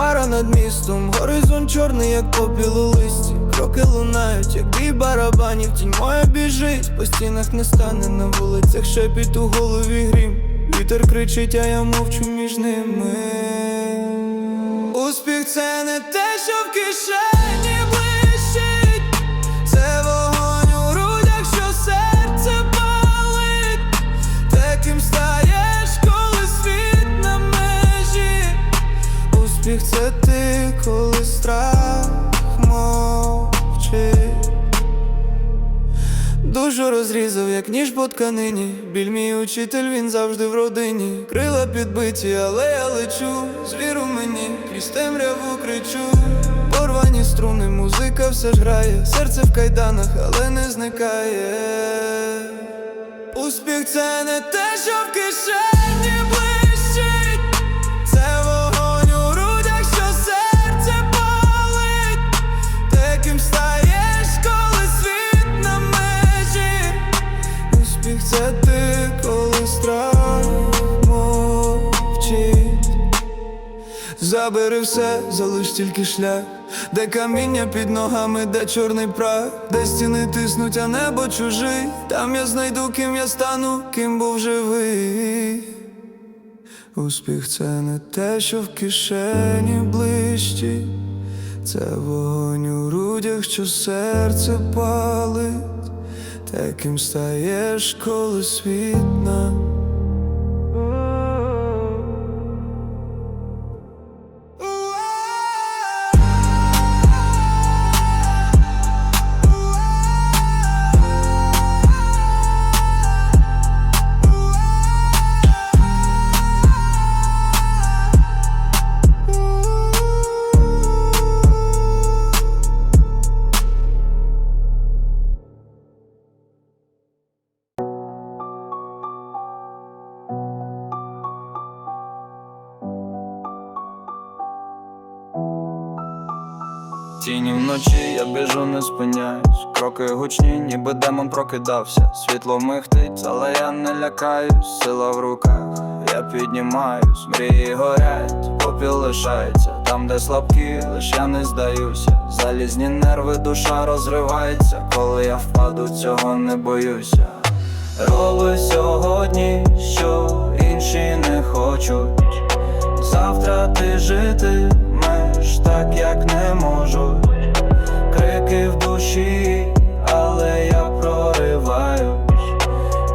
хмара над містом Горизонт чорний, як попіл у листі. Кроки лунають, як бій барабанів Тінь моя біжить, по стінах не стане на вулицях шепіт у голові грім. Вітер кричить, а я мовчу між ними. Успіх це не те, що в кишені Душу розрізав, як ніж по тканині. Біль мій учитель, він завжди в родині. Крила підбиті, але я лечу. Звір у мені, крізь темряву кричу. Порвані струни, музика все ж грає. Серце в кайданах, але не зникає. Успіх це не те, що в кишені Забери все, залиш тільки шлях, де каміння під ногами, де чорний прах, де стіни тиснуть, а небо чужий. Там я знайду, ким я стану, ким був живий. Успіх це не те, що в кишені блищить, це вогонь у грудях, що серце палить, таким стаєш, коли світ нам вночі я біжу, не спиняюсь. Кроки гучні, ніби демон прокидався. Світло михтить, але я не лякаюсь. Сила в руках, я піднімаюсь, мрії горять, попіл лишається. Там, де слабкі, лиш я не здаюся. Залізні нерви, душа розривається. Коли я впаду, цього не боюся. Роби сьогодні, що інші не хочуть. Завтра ти житимеш так, як не можуть. Крики в душі, але я прориваюсь.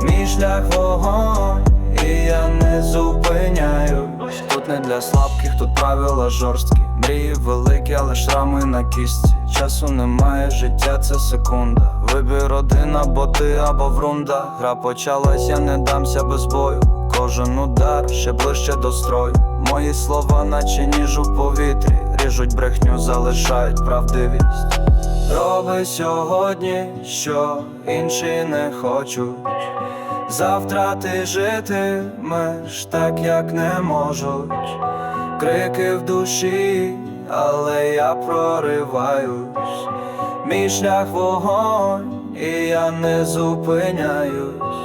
Мій шлях вогонь, і я не зупиняюсь. Тут не для слабких, тут правила жорсткі. Мрії великі, але шрами на кістці. Часу немає, життя це секунда. Вибір один або ти, або врунда. Гра почалась, я не дамся без бою. Кожен удар ще ближче до строю. Мої слова, наче ніж у повітрі. Ріжуть брехню, залишають правдивість. Роби сьогодні, що інші не хочуть. Завтра ти житимеш так, як не можуть. Крики в душі, але я прориваюсь. Мій шлях вогонь, і я не зупиняюсь.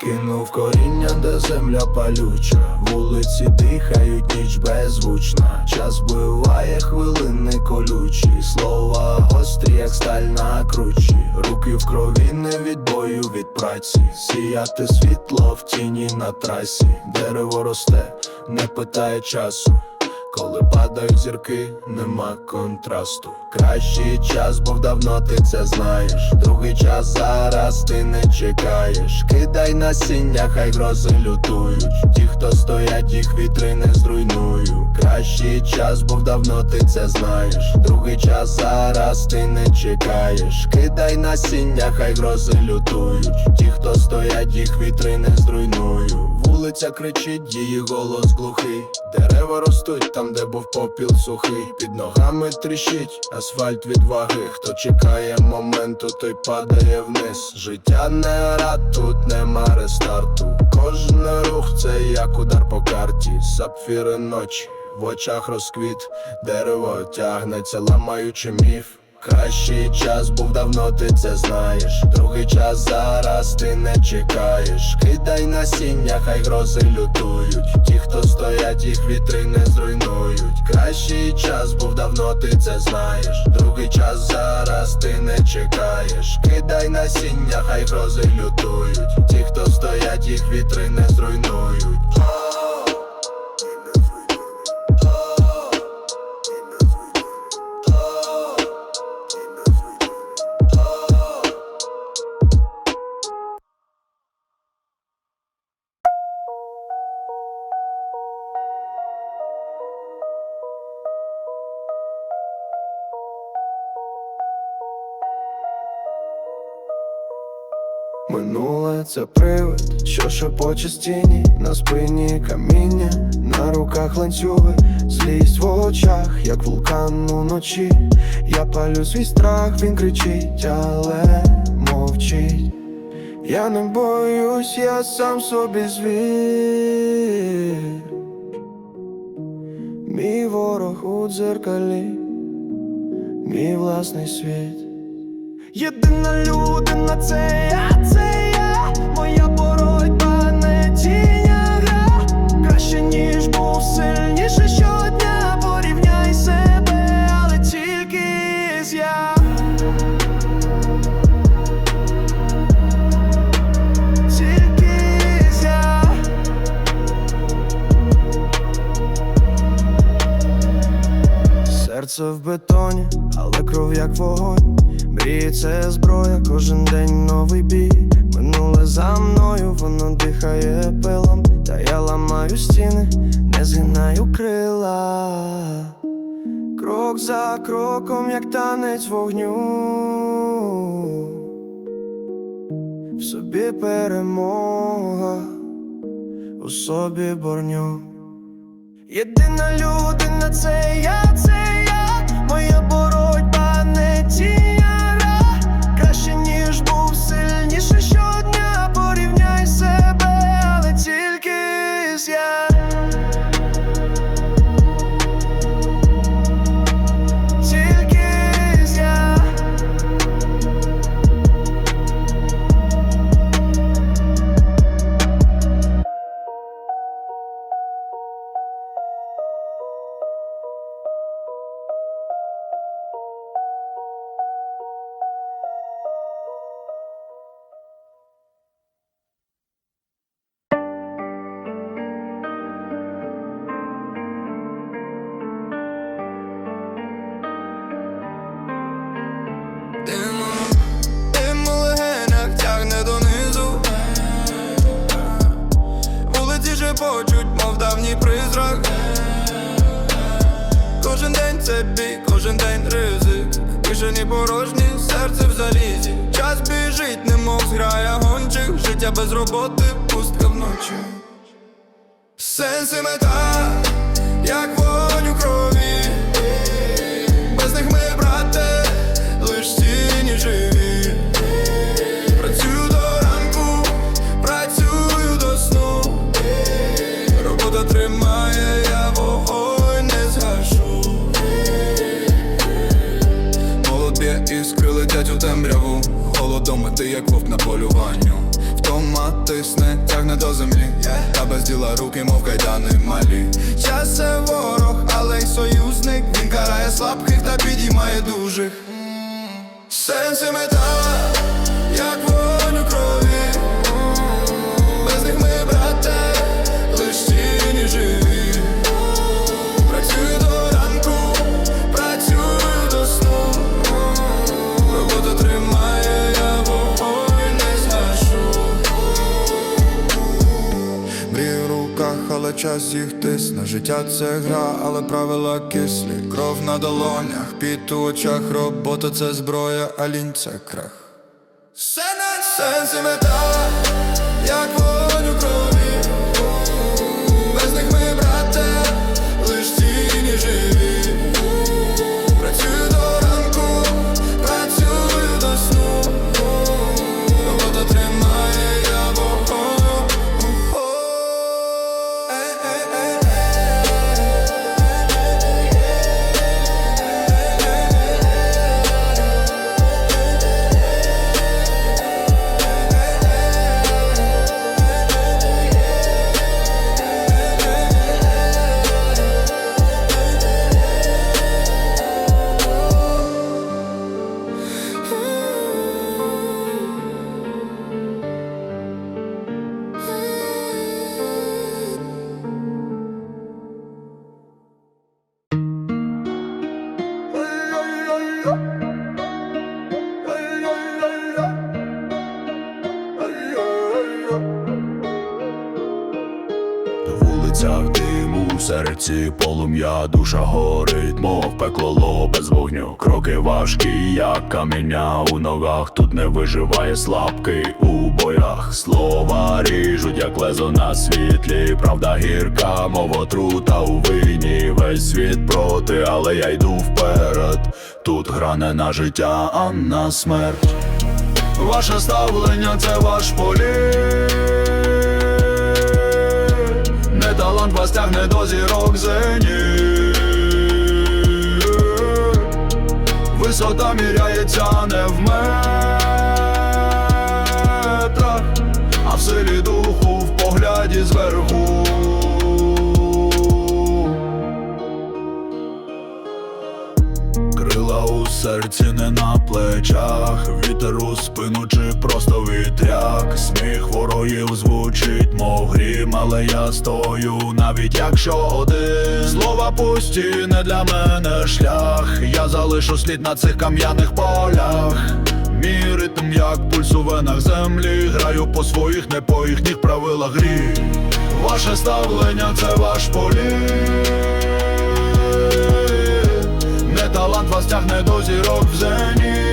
Кинув коріння, де земля палюча, вулиці дихають, ніч беззвучна. Час биває хвилини колючі, слова гострі, як сталь на кручі. Руки в крові, не від бою, від праці. Сіяти світло в тіні на трасі, дерево росте, не питає часу. Коли падають зірки, нема контрасту. Кращий час, був давно ти це знаєш. Другий час зараз ти не чекаєш. Кидай насіння, хай грози лютують. Ті, хто стоять, їх вітри не зруйнують. Кращий час, був давно ти це знаєш. Другий час зараз ти не чекаєш. Кидай насіння, хай грози лютують. Ті, хто стоять, їх вітри не зруйнують. Вулиця кричить, її голос глухий. Дерева ростуть там, де був попіл сухий. Під ногами тріщить асфальт від ваги. Хто чекає моменту, той падає вниз. Життя не рад, тут нема рестарту. Кожен рух це як удар по карті. Сапфіри ночі, в очах розквіт, дерево тягнеться, ламаючи міф. Кращий час був давно, ти це знаєш. Другий час зараз ти не чекаєш. Кидай насіння, хай грози лютують. Ті, хто стоять, їх вітри не зруйнують. Кращий час був давно, ти це знаєш. Другий час зараз ти не чекаєш. Кидай насіння, хай грози лютують. Ті, хто стоять, їх вітри не зруйнують. Це привид, що шепоче з тіні На спині каміння, на руках ланцюги Злість в очах, як вулкан уночі. Я палю свій страх, він кричить, але мовчить. Я не боюсь, я сам собі звір. Мій ворог у дзеркалі, мій власний світ. Єдина людина це я, це моя боротьба не тіня гра Краще ніж був сильніше щодня, порівняй себе, але тільки з я Тільки з я Серце в бетоні, але кров як вогонь. Мрії це зброя, кожен день новий бій. Минуле за мною, воно дихає пилом. Та я ламаю стіни, не згинаю крила. Крок за кроком, як танець вогню. В собі перемога, у собі борню. Єдина людина це я, це без роботи, пустка вночі. Сенс і мета, як вогонь у крові. Без них ми, брате, лиш тіні живі. Працюю до ранку, працюю до сну. Робота тримає, я вогонь не згашу. Молод б'є іскри летять у темряву. Холодом ти як вовк на полюванню тисне, тягне до землі. Та без діла руки, мов кайдани малі. Час це ворог, але й союзник. Він карає слабких та підіймає дужих. Mm. Сенси мета, як Життя це гра, але правила кислі. Кров на долонях, під у очах, робота це зброя, а лінь це крах. Все на сенсі мета, В вулицях диму, в серці полум'я, душа горить, мов пекло ло без вогню. Кроки важкі, як каміння у ногах. Тут не виживає слабкий у боях. Слова ріжуть, як лезо на світлі. Правда гірка, мов отрута у вині. Весь світ проти, але я йду вперед. Тут гра не на життя, а на смерть. Ваше ставлення це ваш політ талант вас тягне до зірок зенів Висота міряється не в метрах А в силі духу в погляді зверху. Крила у серці не на плечах, вітер спину чи просто вітряк. Сміх ворогів звучить, мов грім, але я стою, навіть якщо один Слова пусті, не для мене шлях. Я залишу слід на цих кам'яних полях. Мій ритм, як пульс у венах землі. Граю по своїх, не по їхніх правилах грі. Ваше ставлення це ваш політ не талант вас тягне до зірок в зені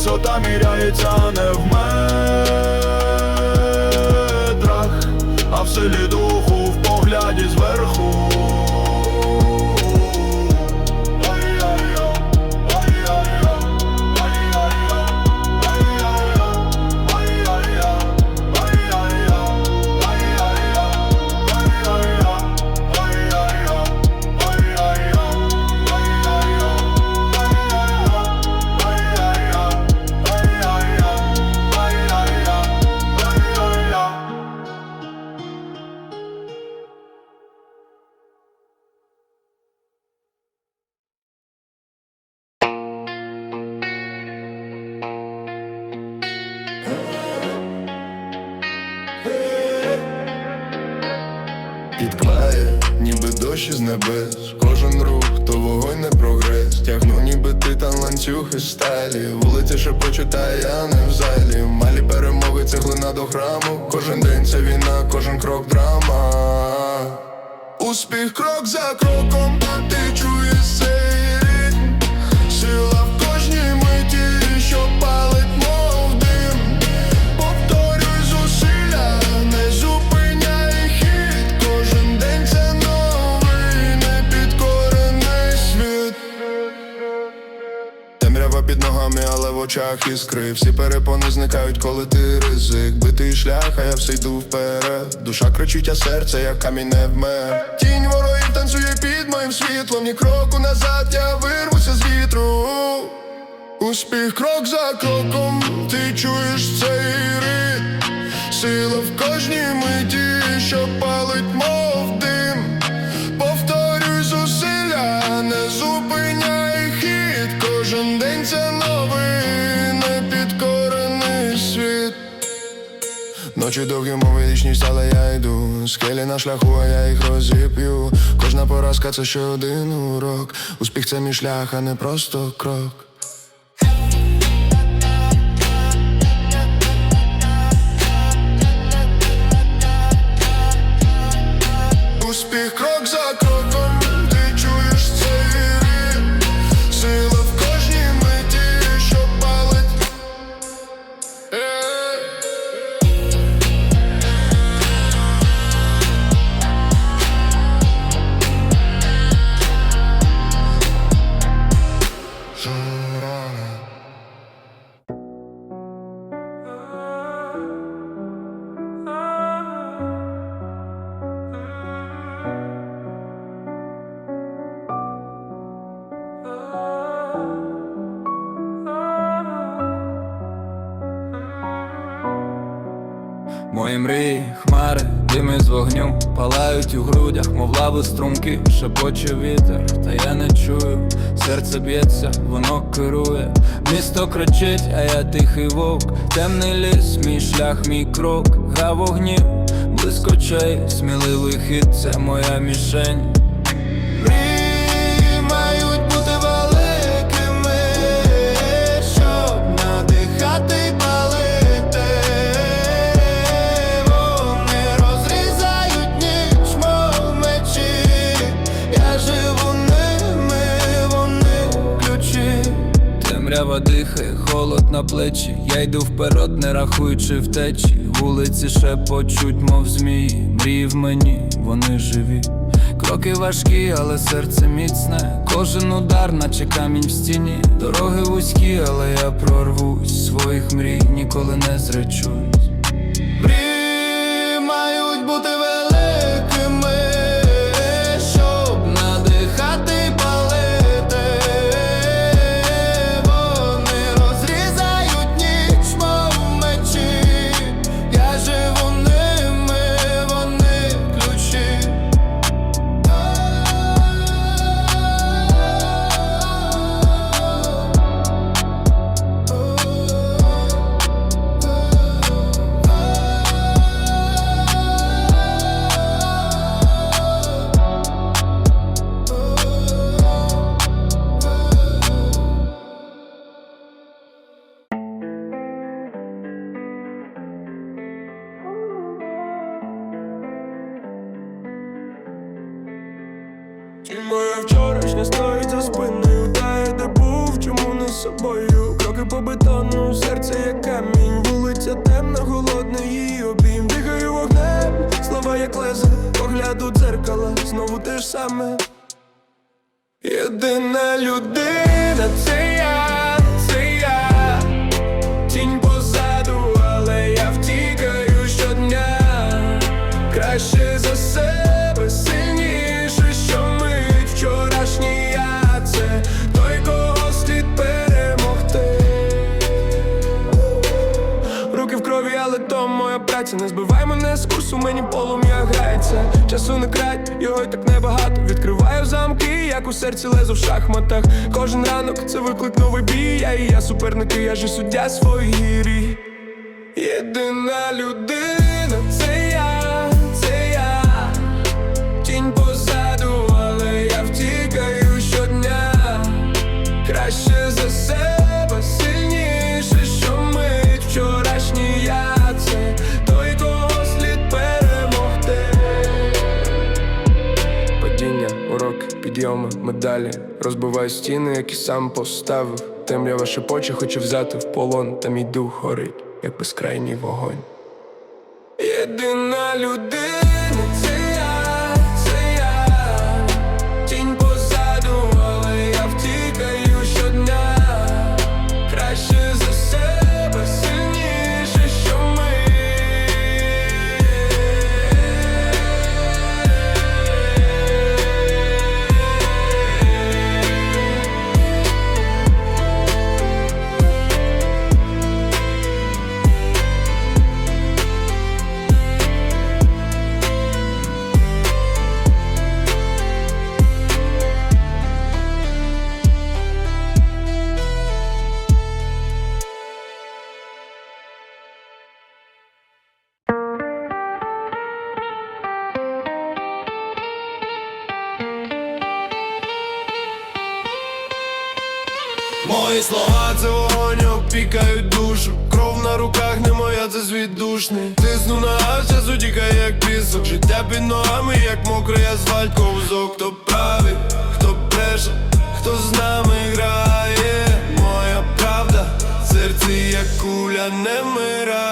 Висота міряється не в метрах, а в силі духу в погляді зверху. Підкладає, ніби дощ із небес. Кожен рух, то вогонь не прогрес. Тягну, ніби титан ланцюг із сталі. Вулиця ще почитає, я не в залі Малі перемоги, цеглина до храму. Кожен день це війна, кожен крок драма. Успіх крок за кроком, ти чуєш цей очах іскри. Всі перепони зникають, коли ти ризик. Битий шлях, а я все йду вперед. Душа кричить, а серце, як камінь не вмер. Тінь ворогів танцює під моїм світлом. Ні кроку назад, я вирвуся з вітру. Успіх крок за кроком, ти чуєш цей ритм. Сила в кожній миті, що палить, мов дим. Повторюй зусилля, не зупиняй хід. Кожен день це Ночі довгі, мови вічність, але я йду. Скелі на шляху, а я їх розіп'ю. Кожна поразка це ще один урок. Успіх це мій шлях, а не просто крок. Успіх крок за мов струмки, шепоче вітер, та я не чую, серце б'ється, воно керує, місто кричить, а я тихий вовк, темний ліс, мій шлях, мій крок, гра вогнів, близько чей, сміливий хід, це моя мішень. Темрява дихає, холод на плечі. Я йду вперед, не рахуючи втечі. Вулиці шепочуть, мов змії. Мрії в мені, вони живі. Кроки важкі, але серце міцне. Кожен удар, наче камінь в стіні. Дороги вузькі, але я прорвусь. Своїх мрій ніколи не зречусь. Мрії мають бути людина, це я, Тінь позаду, але я втікаю щодня Краще за себе, сильніше, що мить вчорашній я той, кого слід перемогти. Руки в крові, але то моя праця. Не збивай мене з курсу, мені полум'я грається. Часу не крать, його й так небагато. Відкриваю замки, як у серці лезу в шахматах. Кожен ранок це виклик новий бій. Я і я суперники, я ж і суддя своїй гірі. Єдина людина, медалі Розбиваю стіни, які сам поставив. Темрява шепоче, хоче взяти в полон. Та мій дух горить, як безкрайній вогонь. Єдина людина, Слова це вогонь опікають душу. Кров на руках не моя, це звіддушний Тисну на час утікає як пісок. Життя під ногами, як мокрий асфальт. Ковзок Хто правий, хто бреше, хто з нами грає. Моя правда, серці як куля не вмирає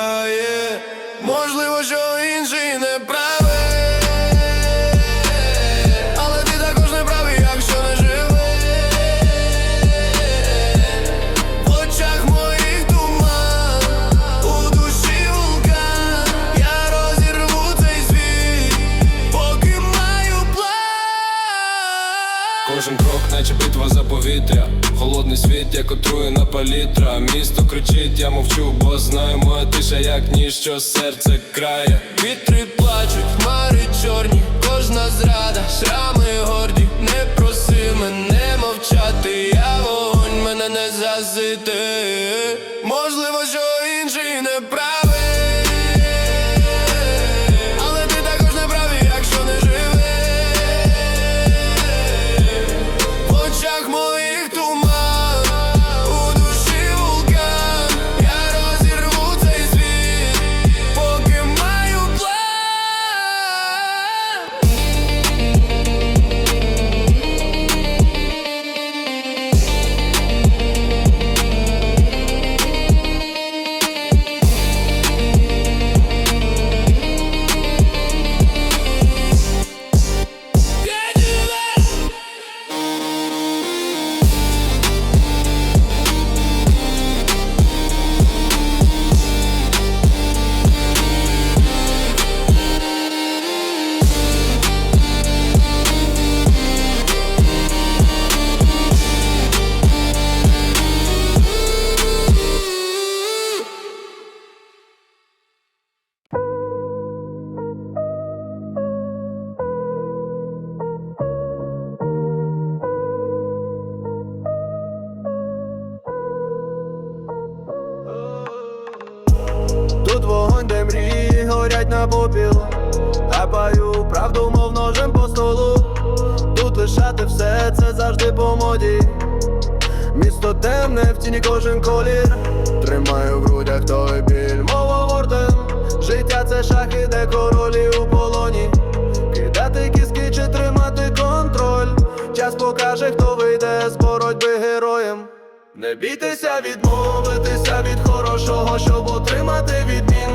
холодний як отруєна палітра. Місто кричить, я мовчу, бо знаю, моя тиша, як ніщо серце крає. Вітри плачуть, хмари чорні, кожна зрада, шрами горді, не проси мене мовчати, я вогонь мене не засити. Горять на попіл. Гапаю правду, мов ножем по столу. Тут лишати все це завжди по моді. Місто темне, в тіні кожен колір. Тримаю в грудях той біль, мов орден Життя це шахи, де королі у полоні. Кидати кіски чи тримати контроль? Час покаже, хто вийде з боротьби героєм. Не бійтеся відмовитися від хорошого, щоб отримати відмінне,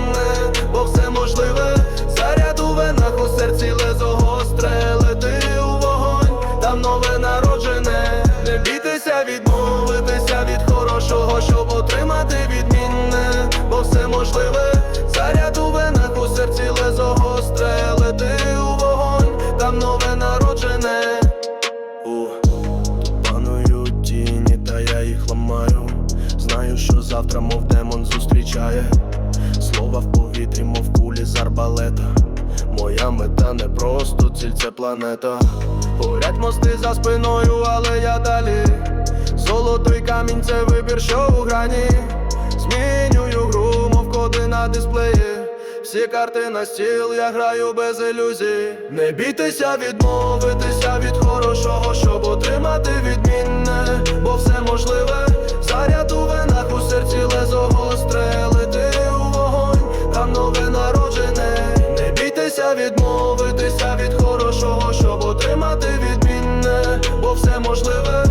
Не просто ціль, це планета. Горять мости за спиною, але я далі. Золотий камінь це вибір, що у грані. Змінюю гру, мов коди на дисплеї. Всі карти на стіл, я граю без ілюзій. Не бійтеся відмовитися від хорошого, щоб отримати відмінне, бо все можливе, заряд у венах у серці лезо гостре, у вогонь, там нове народжене. Навчися відмовитися від хорошого, щоб отримати відмінне, бо все можливе.